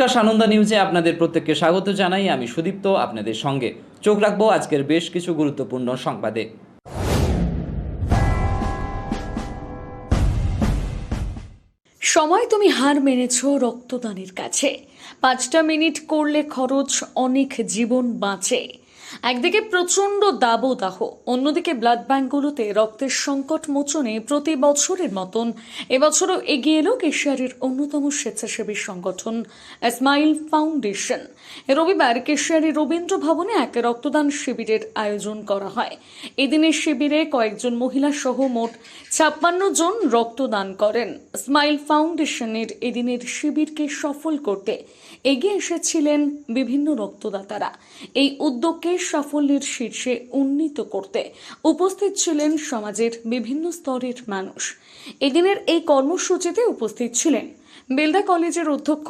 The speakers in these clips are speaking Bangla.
নমস্কার, সানন্দা নিউজে আপনাদের প্রত্যেককে স্বাগত জানাই। আমি সুদীপ্ত, আপনাদের সঙ্গে। চোখ রাখব আজকের বেশ কিছু গুরুত্বপূর্ণ সংবাদে। সময় তুমি হার মেনেছ রক্তদানের কাছে। পাঁচটা মিনিট করলে খরচ অনেক জীবন বাঁচে। একদিকে প্রচণ্ড দাবদাহ, অন্যদিকে ব্লাড ব্যাঙ্কগুলোতে রক্তের সংকট মোচনে প্রতি বছরের মতন এবছরও এগিয়ে এলো কেশিয়ারের অন্যতম স্বেচ্ছাসেবী সংগঠন স্মাইল ফাউন্ডেশন রবিবার কেশিয়ারি রবীন্দ্র ভবনে এক রক্তদান শিবিরের আয়োজন করা হয়। এদিনের শিবিরে কয়েকজন মহিলা সহ মোট ছাপ্পান্ন জন রক্তদান করেন। স্মাইল ফাউন্ডেশনের এদিনের শিবিরকে সফল করতে এগিয়ে এসেছিলেন বিভিন্ন রক্তদাতারা। এই উদ্যোগকে সাফল্যের শীর্ষে উন্নীত করতে উপস্থিত ছিলেন সমাজের বিভিন্ন স্তরের মানুষ। এদিনের এই কর্মসূচিতে উপস্থিত ছিলেন বেলদা কলেজের অধ্যক্ষ,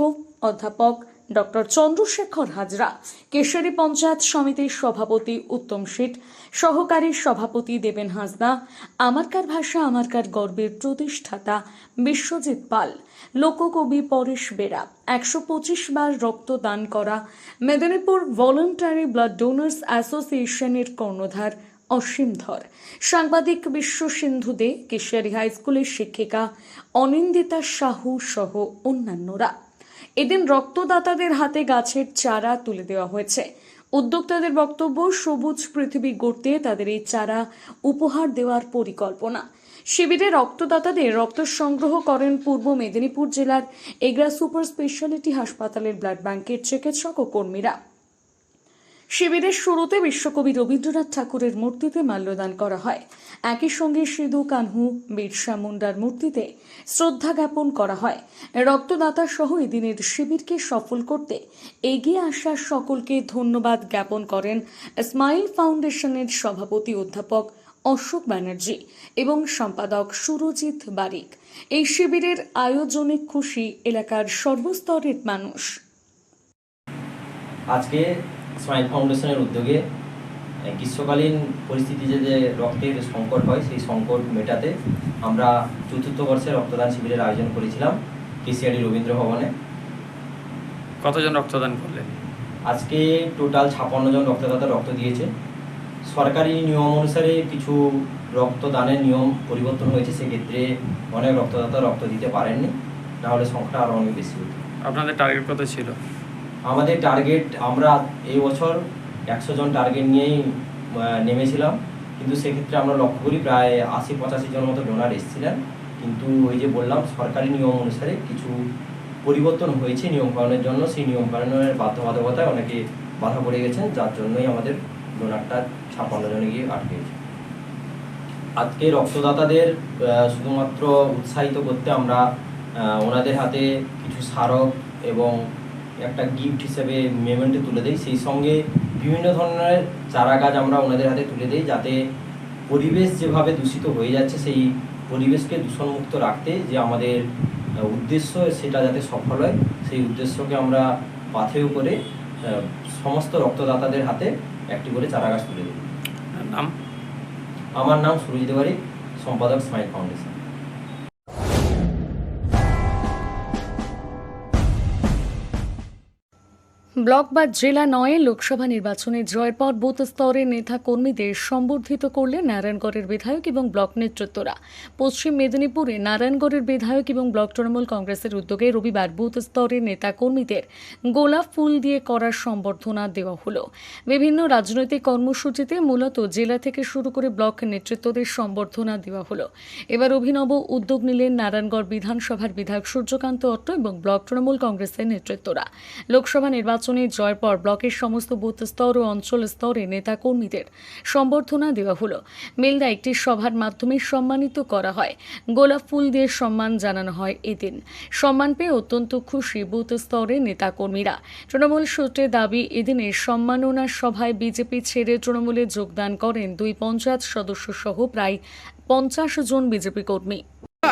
অধ্যাপক ডক্টর চন্দ্রশেখর হাজরা, কেশারী পঞ্চায়েত সমিতির সভাপতি উত্তম শেঠ, সহকারী সভাপতি দেবেন হাসদা আমারকার ভাষা, আমারকার গর্বের প্রতিষ্ঠাতা বিশ্বজিৎ পাল, লোককবি পরেশ বেরা, একশো পঁচিশ বার রক্তদান করা মেদিনীপুর ভলেন্টারি ব্লাড ডোনার্স অ্যাসোসিয়েশনের কর্ণধার অসীম ধর, সাংবাদিক বিশ্ব সিন্ধু দে কেশিয়ারি হাই স্কুলের শিক্ষিকা অনিন্দিতা সাহু সহ অন্যান্যরা। এদিন রক্তদাতাদের হাতে গাছের চারা তুলে দেওয়া হয়েছে। উদ্যোক্তাদের বক্তব্য, সবুজ পৃথিবী গড়তে তাদের এই চারা উপহার দেওয়ার পরিকল্পনা। শিবিরে রক্তদাতাদের রক্ত সংগ্রহ করেন পূর্ব মেদিনীপুর জেলার এগরা সুপার স্পেশালিটি হাসপাতালের ব্লাড ব্যাংকের চিকিৎসক ও কর্মীরা। শিবিরের শুরুতে বিশ্বকবি রবীন্দ্রনাথ ঠাকুরের মূর্তিতে মাল্যদান করা হয়। একই সঙ্গে সিধু, কানহু, বিরসা মুন্ডার মূর্তিতে শ্রদ্ধা জ্ঞাপন করা হয়। রক্তদাতা সহ এদিনের শিবিরকে সফল করতে এগিয়ে আসা সকলকে ধন্যবাদ জ্ঞাপন করেন স্মাইল ফাউন্ডেশনের সভাপতি অধ্যাপক অশোক ব্যানার্জি এবং সম্পাদক সুরজিৎ বারিক। এই শিবিরের আয়োজনে খুশি এলাকার সর্বস্তরের মানুষ। আজকে স্মাইল ফাউন্ডেশনের উদ্যোগে গ্রীষ্মকালীন পরিস্থিতিতে যে রক্তের সংকট হয় সেই সংকট মেটাতে আমরা চতুর্থ বর্ষে রক্তদান শিবিরের আয়োজন করেছিলাম কেসিআরি রবীন্দ্র ভবনে। কতজন রক্তদান করলেন? আজকে টোটাল ছাপান্ন জন রক্তদাতা রক্ত দিয়েছে। সরকারি নিয়ম অনুসারে কিছু রক্তদানের নিয়ম পরিবর্তন হয়েছে সেক্ষেত্রে অনেক রক্তদাতা রক্ত দিতে পারেননি। নাহলে সংখ্যাটা আরও অনেক বেশি হতো। আপনাদের টার্গেট কত ছিল? আমাদের টার্গেট আমরা এই বছর একশো জন টার্গেট নিয়েই নেমেছিলাম। কিন্তু সেক্ষেত্রে আমরা লক্ষ্য করি প্রায় আশি পঁচাশি জন মতো ডোনার এসেছিলেন। কিন্তু ওই যে বললাম, সরকারি নিয়ম অনুসারে কিছু পরিবর্তন হয়েছে নিয়মকরণের জন্য। সেই নিয়ম নিয়মকরণের বাধ্যবাধকতায় অনেকে বাধা পড়ে গেছেন, যার জন্যই আমাদের ডোনারটা ছাপ্পান্ন জনে গিয়ে আটকে গেছে। আজকে রক্তদাতাদের শুধুমাত্র উৎসাহিত করতে আমরা ওনাদের হাতে কিছু স্মারক এবং একটা গিফট হিসেবে মেমেন্টে তুলে দেই। সেই সঙ্গে বিভিন্ন ধরনের চারা গাছ আমরা ওনাদের হাতে তুলে দিই যাতে পরিবেশ যেভাবে দূষিত হয়ে যাচ্ছে সেই পরিবেশকে দূষণমুক্ত রাখতে যে আমাদের উদ্দেশ্য সেটা যাতে সফল হয় সেই উদ্দেশ্যকে আমরা পাথেয় করে সমস্ত রক্তদাতাদের হাতে একটি করে চারা গাছ তুলে দিই। নাম? আমার নাম সুরজিৎ বাড়ি সম্পাদক স্মাইল ফাউন্ডেশন। ব্লক বা জেলা নয়ে লোকসভা নির্বাচনে জয়ের পর বুথ স্তরের নেতা কর্মীদের সম্বর্ধিত করলেন নারায়ণগড়ের বিধায়ক এবং ব্লক নেতৃত্বরা। পশ্চিম মেদিনীপুরে নারায়ণগড়ের বিধায়ক এবং ব্লক তৃণমূল কংগ্রেসের উদ্যোগে রবিবার বুথ স্তরের নেতা কর্মীদের গোলাপ ফুল দিয়ে করার সম্বর্ধনা দেওয়া হলো। বিভিন্ন রাজনৈতিক কর্মসূচিতে মূলত জেলা থেকে শুরু করে ব্লক নেতৃত্বদের সম্বর্ধনা দেওয়া হলো। এবার অভিনব উদ্যোগ নিলেন নারায়ণগড় বিধানসভার বিধায়ক সূর্যকান্ত অট্ট এবং ব্লক তৃণমূল কংগ্রেসের নেতৃত্বরা। লোকসভা নির্বাচনে জয়ের পর ব্লকের সমস্ত বুথ স্তর ও অঞ্চল স্তরে নেতা কর্মীদের সম্বর্ধনা দেওয়া হলো। মেলদা একটি সভার মাধ্যমে সম্মানিত করা হয়। গোলাপ ফুল দিয়ে সম্মান জানানো হয় এদিন। সম্মান পেয়ে অত্যন্ত খুশি বুথ স্তরে নেতা কর্মীরা তৃণমূল সূত্রে দাবি এদিনে সম্মাননা সভায় বিজেপি ছেড়ে তৃণমূলে যোগদান করেন দুই পঞ্চায়েত সদস্য সহ প্রায় পঞ্চাশ জন বিজেপি কর্মী।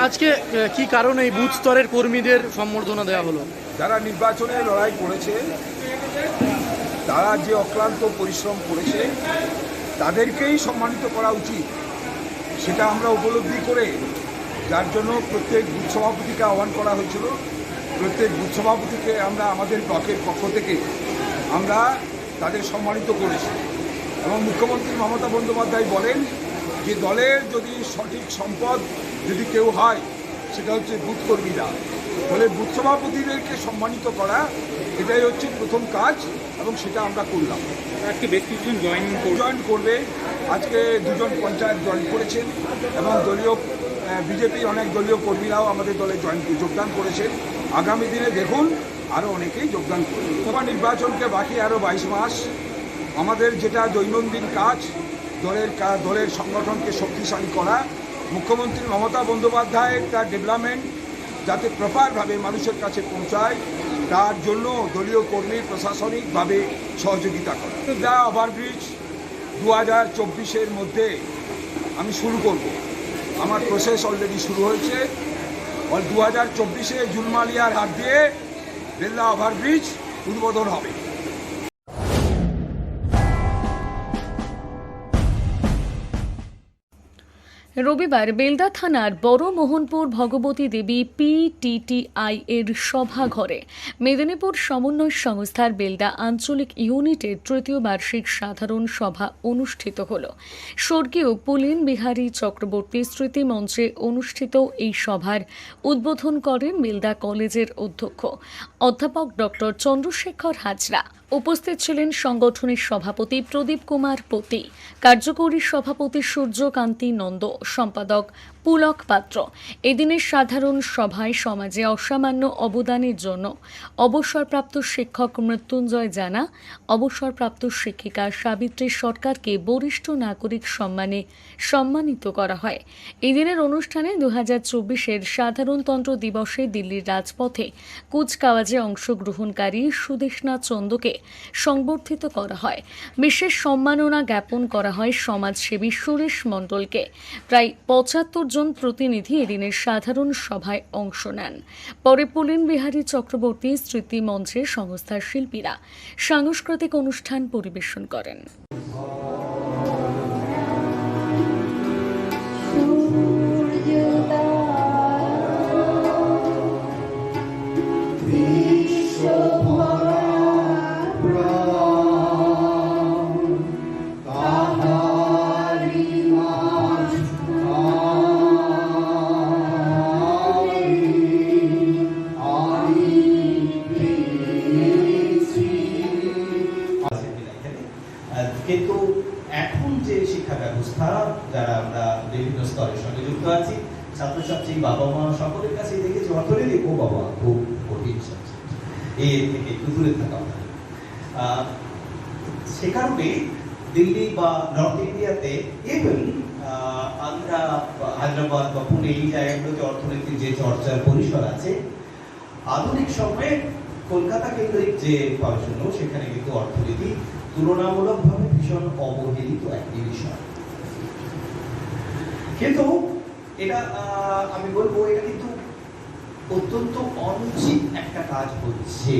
আজকে কি কারণে এই বুথ স্তরের কর্মীদের সম্বর্ধনা দেওয়া হলো? যারা নির্বাচনে লড়াই করেছে তারা যে অক্লান্ত পরিশ্রম করেছে, তাদেরকেই সম্মানিত করা উচিত। সেটা আমরা উপলব্ধি করে যার জন্য প্রত্যেক বুথ সভাপতিকে আহ্বান করা হয়েছিল। প্রত্যেক বুথ সভাপতিকে আমরা আমাদের ব্লকের পক্ষ থেকে আমরা তাদের সম্মানিত করেছি। এবং মুখ্যমন্ত্রী মমতা বন্দ্যোপাধ্যায় বলেন যে, দলের যদি সঠিক সম্পদ যদি কেউ হয়, সেটা হচ্ছে বুথ কর্মীরা। ফলে বুথ সভাপতিদেরকে সম্মানিত করা এটাই হচ্ছে প্রথম কাজ এবং সেটা আমরা করলাম। আজকে বেশ কিছুজন জয়েন জয়েন করবে। আজকে দুজন পঞ্চায়েত জয়েন করেছেন এবং দলীয় বিজেপি অনেক দলীয় কর্মীরাও আমাদের দলে জয়েন যোগদান করেছেন। আগামী দিনে দেখুন আরও অনেকেই যোগদান করবে। লোকসভা নির্বাচনকে বাকি আরও বাইশ মাস। আমাদের যেটা দৈনন্দিন কাজ দলের দলের সংগঠনকে শক্তিশালী করা। মুখ্যমন্ত্রী মমতা বন্দ্যোপাধ্যায়ের তার ডেভেলপমেন্ট যাতে প্রপারভাবে মানুষের কাছে পৌঁছায়। তার জন্য দলীয় কর্মী প্রশাসনিকভাবে সহযোগিতা করা। যা ওভারব্রিজ দু হাজার চব্বিশের মধ্যে আমি শুরু করব। আমার প্রসেস অলরেডি শুরু হয়েছে। দু হাজার চব্বিশে জুলমালিয়ার হাত দিয়ে বেল্লা ওভারব্রিজ উদ্বোধন হবে। রবিবার বেলদা থানার বড় মোহনপুর ভগবতী দেবী পিটিটিআই এর সভাঘরে মেদিনীপুর সমন্বয় সংস্থার বেলদা আঞ্চলিক ইউনিটের তৃতীয় বার্ষিক সাধারণ সভা অনুষ্ঠিত হল। স্বর্গীয় পুলিন বিহারী চক্রবর্তী স্মৃতি মঞ্চে অনুষ্ঠিত এই সভার উদ্বোধন করেন বেলদা কলেজের অধ্যক্ষ, অধ্যাপক ডক্টর চন্দ্রশেখর হাজরা। উপস্থিত ছিলেন সংগঠনের সভাপতি প্রদীপ কুমার পতি কার্যকরী সভাপতি সূর্যকান্তি নন্দ সম্পাদক পুলক পাত্র। এদিনের সাধারণ সভায় সমাজে অসামান্য অবদানের জন্য অবসরপ্রাপ্ত শিক্ষক মৃত্যুঞ্জয় জানা, অবসরপ্রাপ্ত শিক্ষিকা সাবিত্রী সরকারকে বরিষ্ঠ নাগরিক সম্মানে সম্মানিত করা হয়। এদিনের অনুষ্ঠানে দু হাজার চব্বিশের সাধারণতন্ত্র দিবসে দিল্লির রাজপথে কুচকাওয়াজে অংশগ্রহণকারী সুদেশনা চন্দকে সংবর্ধিত করা হয়। বিশেষ সম্মাননা জ্ঞাপন করা হয় সমাজসেবী সুরেশ মণ্ডলকে। প্রায় পঁচাত্তর জন প্রতিনিধি এদিনের সাধারণ সভায় অংশ নেন। পরে পুলিন বিহারী চক্রবর্তী স্মৃতি মঞ্চে সংস্থার শিল্পীরা সাংস্কৃতিক অনুষ্ঠান পরিবেশন করেন। সে কারণে দিল্লি বা নর্থ ইন্ডিয়াতে ইভেন আন্ধ্রা হায়দ্রাবাদ বা পুনে এই জায়গাগুলোতে অর্থনীতির যে চর্চার পরিসর আছে, আধুনিক সময়ে কলকাতা কেন্দ্রিক যে পড়াশুনো, সেখানে কিন্তু অর্থনীতি তুলনামূলকভাবে ভীষণ অবহেলিত একটি বিষয়। কিন্তু এটা আমি বলব এটা কিন্তু অত্যন্ত অনুচিত একটা কাজ হচ্ছে।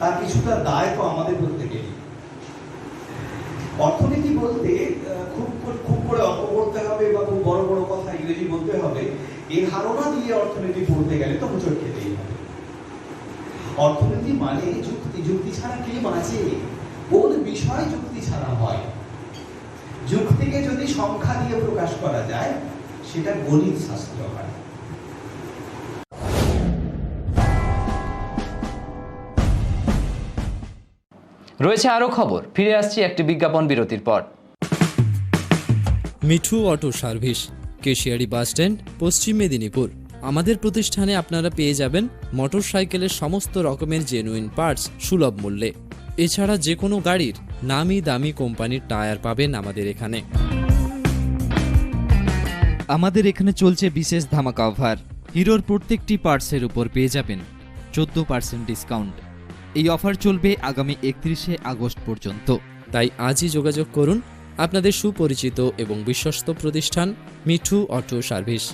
তার কিছুটা দায় তো আমাদের প্রত্যেকেরই অর্থনীতি বলতে খুব খুব করে অঙ্ক করতে হবে বা খুব বড় বড় কথা ইংরেজি বলতে হবে, এই ধারণা দিয়ে অর্থনীতি পড়তে গেলে তো হোঁচট খেতেই হবে। অর্থনীতি মানে যুক্তি যুক্তি ছাড়া কি বাঁচে? কোন বিষয় যুক্তি ছাড়া হয়? যুক্তিকে যদি সংখ্যা দিয়ে প্রকাশ করা যায়, সেটা গণিত শাস্ত্র হয়। রয়েছে আরও খবর। ফিরে আসছি একটি বিজ্ঞাপন বিরতির পর। Mithu auto service, Keshiary bus stand Paschim Medinipur. আমাদের প্রতিষ্ঠানে আপনারা পেয়ে যাবেন মোটরসাইকেলের সমস্ত রকমের জেনুইন পার্টস সুলভ মূল্যে। এছাড়া যে কোনো গাড়ির নামি দামি কোম্পানির টায়ার পাবেন আমাদের এখানে। আমাদের এখানে চলছে বিশেষ ধামাকা অফার হিরোর প্রত্যেকটি পার্টসের উপর পেয়ে যাবেন। চোদ্দ পার্সেন্ট ডিসকাউন্ট এই অফার চলবে আগামী একত্রিশে আগস্ট পর্যন্ত। তাই আজই যোগাযোগ করুন আপনাদের সুপরিচিত এবং বিশ্বস্ত প্রতিষ্ঠান মিঠু অটো সার্ভিস।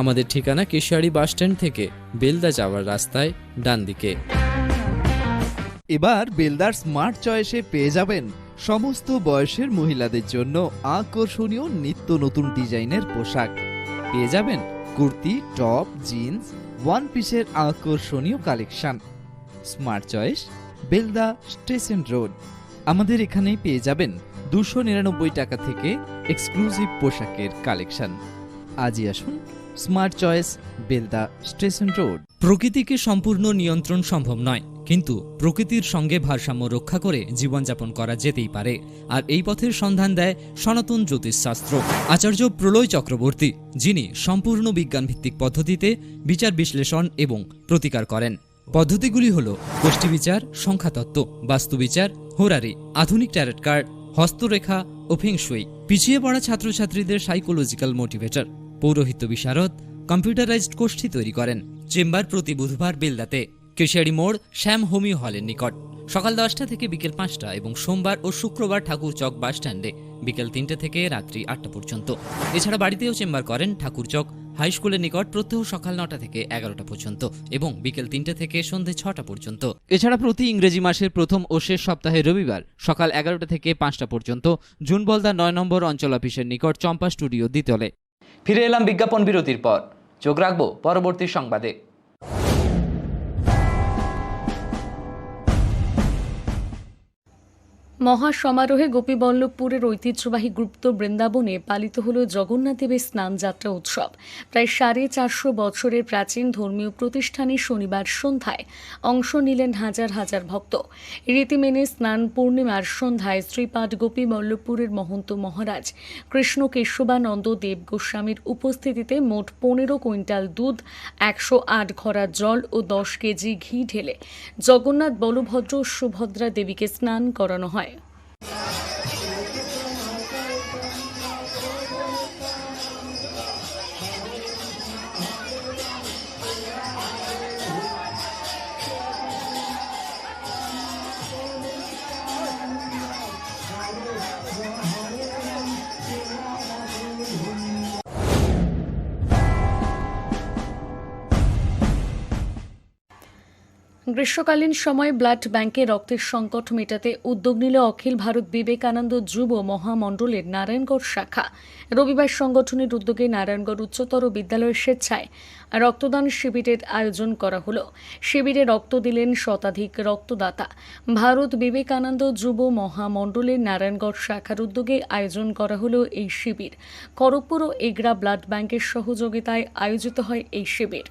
আমাদের ঠিকানা কেশিয়ারি বাসস্ট্যান্ড থেকে বেলদা যাওয়ার রাস্তায় ডান দিকে। এবার বেলদার স্মার্ট চয়েসে পেয়ে যাবেন সমস্ত বয়সের মহিলাদের জন্য আকর্ষণীয় নিত্য নতুন ডিজাইনের পোশাক। পেয়ে যাবেন কুর্তি টপ জিন্স ওয়ান পিসের আকর্ষণীয় collection. Smart choice Belda station road আমাদের এখানেই পেয়ে যাবেন দুশো নিরানব্বই টাকা থেকে এক্সক্লুসিভ পোশাকের কালেকশন আজই আসুন smart choice Belda station road প্রকৃতিকে সম্পূর্ণ নিয়ন্ত্রণ সম্ভব নয়, কিন্তু প্রকৃতির সঙ্গে ভারসাম্য রক্ষা করে জীবনযাপন করা যেতেই পারে। আর এই পথের সন্ধান দেয় সনাতন জ্যোতিষশাস্ত্র। আচার্য প্রলয় চক্রবর্তী, যিনি সম্পূর্ণ বিজ্ঞানভিত্তিক পদ্ধতিতে বিচার বিশ্লেষণ এবং প্রতিকার করেন। পদ্ধতিগুলি হল গোষ্ঠীবিচার সংখ্যাতত্ত্ব বাস্তুবিচার হোরারি, আধুনিক ট্যারেট কার্ড হস্তরেখা ও ফেংশুই পিছিয়ে পড়া ছাত্রছাত্রীদের সাইকোলজিক্যাল মোটিভেটর পৌরোহিত্য বিশারদ কম্পিউটারাইজড গোষ্ঠী তৈরি করেন। চেম্বার প্রতি বুধবার বেলদাতে। কেশিয়ারি মোড় শ্যাম হোমিও হলের নিকট। সকাল দশটা থেকে বিকেল পাঁচটা এবং সোমবার ও শুক্রবার ঠাকুর চক বাস স্ট্যান্ডে বিকেল তিনটে থেকে রাত্রি আটটা পর্যন্ত। এছাড়া বাড়িতেও চেম্বার করেন ঠাকুর চক হাই স্কুলের নিকট প্রত্যহ সকাল নটা থেকে এগারোটা পর্যন্ত এবং বিকেল তিনটে থেকে সন্ধে ছটা পর্যন্ত। এছাড়া প্রতি ইংরেজি মাসের প্রথম ও শেষ সপ্তাহে রবিবার সকাল এগারোটা থেকে পাঁচটা পর্যন্ত জুন বলদা নয় নম্বর অঞ্চল অফিসের নিকট চম্পা স্টুডিও দ্বিতলে। ফিরে এলাম বিজ্ঞাপন বিরতির পর। চোখ রাখব পরবর্তী সংবাদে। মহাসমারোহে গোপীবল্লভপুরের ঐতিহ্যবাহী গুপ্ত বৃন্দাবনে পালিত হল জগন্নাথ দেবের স্নানযাত্রা উৎসব। প্রায় সাড়ে চারশো বছরের প্রাচীন ধর্মীয় প্রতিষ্ঠানে শনিবার সন্ধ্যায় অংশ নিলেন হাজার হাজার ভক্ত। রীতি মেনে স্নান পূর্ণিমার সন্ধ্যায় শ্রীপাঠ গোপীবল্লভপুরের মহন্ত মহারাজ কৃষ্ণ কেশবানন্দ দেব গোস্বামীর উপস্থিতিতে মোট পনেরো কুইন্টাল দুধ, একশো আট ঘড়া জল ও দশ কেজি ঘি ঢেলে জগন্নাথ বলভদ্র সুভদ্রা দেবীকে স্নান করানো হয়। গ্রীষ্মকালীন সময়ে ব্লাড ব্যাংকে রক্তের সংকট মেটাতে উদ্যোগ নিল অখিল ভারত বিবেকানন্দ যুব মহামণ্ডলের নারায়ণগড় শাখা। রবিবার সংগঠনের উদ্যোগে নারায়ণগড় উচ্চতর বিদ্যালয়ের স্বেচ্ছায় রক্তদান শিবিরের আয়োজন করা হল। শিবিরে রক্ত দিলেন শতাধিক রক্তদাতা। ভারত বিবেকানন্দ যুব মহামণ্ডলের নারায়ণগড় শাখার উদ্যোগে আয়োজন করা হল এই শিবির। খড়গপুর ও এগরা ব্লাড ব্যাংকের সহযোগিতায় আয়োজিত হয় এই শিবির।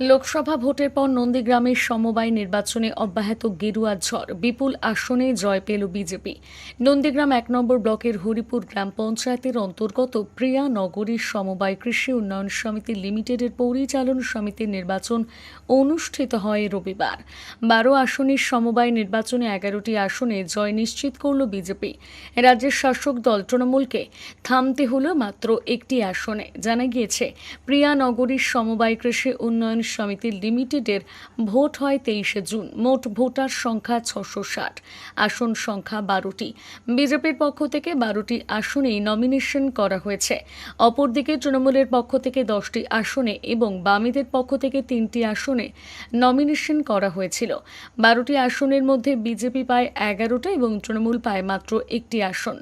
লোকসভা ভোটের পর নন্দীগ্রামের সমবায় নির্বাচনে অব্যাহত গেরুয়া ঝড়। বিপুল আসনে জয় পেল বিজেপি। নন্দীগ্রাম এক নম্বর ব্লকের হরিপুর গ্রাম পঞ্চায়েতের অন্তর্গত প্রিয়া নগরীর সমবায় কৃষি উন্নয়ন সমিতি লিমিটেডের পরিচালন সমিতির নির্বাচন অনুষ্ঠিত হয় রবিবার। বারো আসনের সমবায় নির্বাচনে এগারোটি আসনে জয় নিশ্চিত করল বিজেপি। রাজ্যের শাসক দল তৃণমূলকে থামতে হল মাত্র একটি আসনে। জানা গিয়েছে, প্রিয়া নগরীর সমবায় কৃষি উন্নয়ন সমিতি লিমিটেডের ভোট হয় তেইশে জুন। মোট ভোটার সংখ্যা ছশো ষাট। আসন সংখ্যা বারোটি। বিজেপির পক্ষ থেকে বারোটি আসনেই নমিনেশন করা হয়েছে। অপরদিকে তৃণমূলের পক্ষ থেকে দশটি আসনে এবং বামেদের পক্ষ থেকে তিনটি আসনে নমিনেশন করা হয়েছিল। বারোটি আসনের মধ্যে বিজেপি পায় এগারোটা এবং তৃণমূল পায় মাত্র একটি আসন।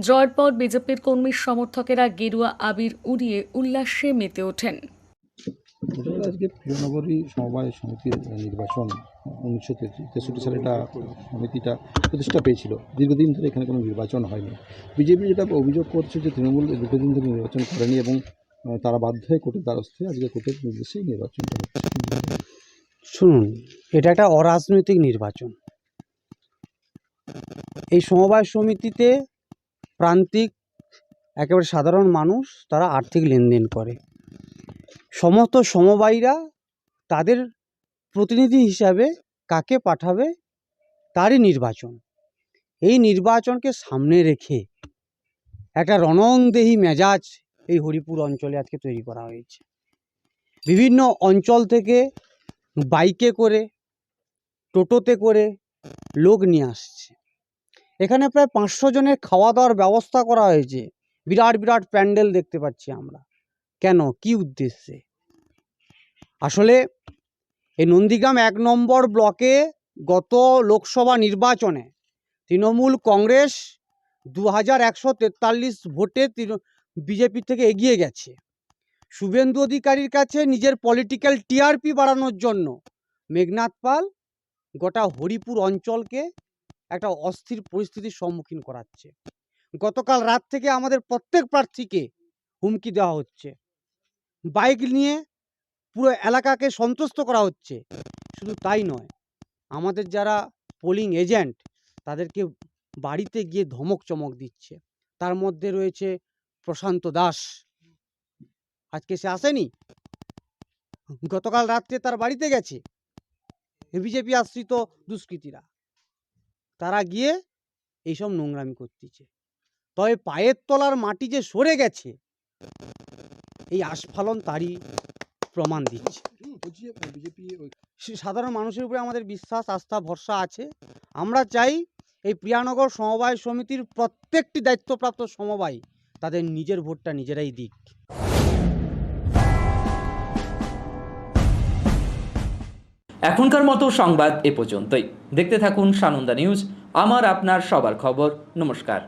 জয়ের পর বিজেপির কর্মী সমর্থকেরা গেরুয়া আবির উড়িয়ে উল্লাসে মেতে ওঠেন। আজকে প্রিয়নগরী সমবায় সমিতির নির্বাচন, উনিশশো তেষট্টি সালে এটা সমিতিটা প্রতিষ্ঠা পেয়েছিল। দীর্ঘদিন ধরে এখানে কোনো নির্বাচন হয়নি। বিজেপি যেটা অভিযোগ করছে যে তৃণমূল দীর্ঘদিন ধরে নির্বাচন করেনি এবং তারা বাধ্য হয়ে কোর্টের দ্বারস্থ হয়ে আজকে কোর্টের নির্দেশেই নির্বাচনটা শুনুন, এটা একটা অরাজনৈতিক নির্বাচন। এই সমবায় সমিতিতে প্রান্তিক, একেবারে সাধারণ মানুষ, তারা আর্থিক লেনদেন করে। সমস্ত সমবায়ীরা তাদের প্রতিনিধি হিসাবে কাকে পাঠাবে? তারই নির্বাচন। এই নির্বাচনকে সামনে রেখে একটা রণংদেহী মেজাজ এই হরিপুর অঞ্চলে আজকে তৈরি করা হয়েছে। বিভিন্ন অঞ্চল থেকে বাইকে করে, টোটোতে করে লোক নিয়ে আসছে। এখানে প্রায় পাঁচশো জনের খাওয়া দাওয়ার ব্যবস্থা করা হয়েছে। বিরাট বিরাট প্যান্ডেল দেখতে পাচ্ছি আমরা। কেন? কি উদ্দেশ্যে? আসলে এই নন্দীগ্রাম এক নম্বর ব্লকে গত লোকসভা নির্বাচনে তৃণমূল কংগ্রেস দু হাজার একশো তেতাল্লিশ ভোটে বিজেপি থেকে এগিয়ে গেছে। শুভেন্দু অধিকারীর কাছে নিজের পলিটিক্যাল টিআরপি বাড়ানোর জন্য মেঘনাথ পাল গোটা হরিপুর অঞ্চলকে একটা অস্থির পরিস্থিতির সম্মুখীন করাচ্ছে। গতকাল রাত থেকে আমাদের প্রত্যেক প্রার্থীকে হুমকি দেওয়া হচ্ছে। বাইক নিয়ে পুরো এলাকাকে সন্তুষ্ট করা হচ্ছে। শুধু তাই নয়, আমাদের যারা পোলিং এজেন্ট তাদেরকে বাড়িতে গিয়ে ধমক চমক দিচ্ছে। তার মধ্যে রয়েছে প্রশান্ত দাস। আজকে সে আসেনি? গতকাল রাত্রে তার বাড়িতে গেছে? বিজেপি আশ্রিত দুষ্কৃতীরা। তারা গিয়ে এইসব নোংরামি করতেছে। তবে পায়ের তলার মাটি যে সরে গেছে, এই আস্ফালন তারই প্রমাণ দিচ্ছে। সাধারণ মানুষের উপরে আমাদের বিশ্বাস আস্থা ভরসা আছে। আমরা চাই এই প্রিয়ানগর সমবায় সমিতির প্রত্যেকটি দায়িত্বপ্রাপ্ত সমবায় তাদের নিজের ভোটটা নিজেরাই দিক। এখনকার মতো সংবাদ এ পর্যন্তই। দেখতে থাকুন সানন্দা নিউজ। আমার আপনার সবার খবর। নমস্কার।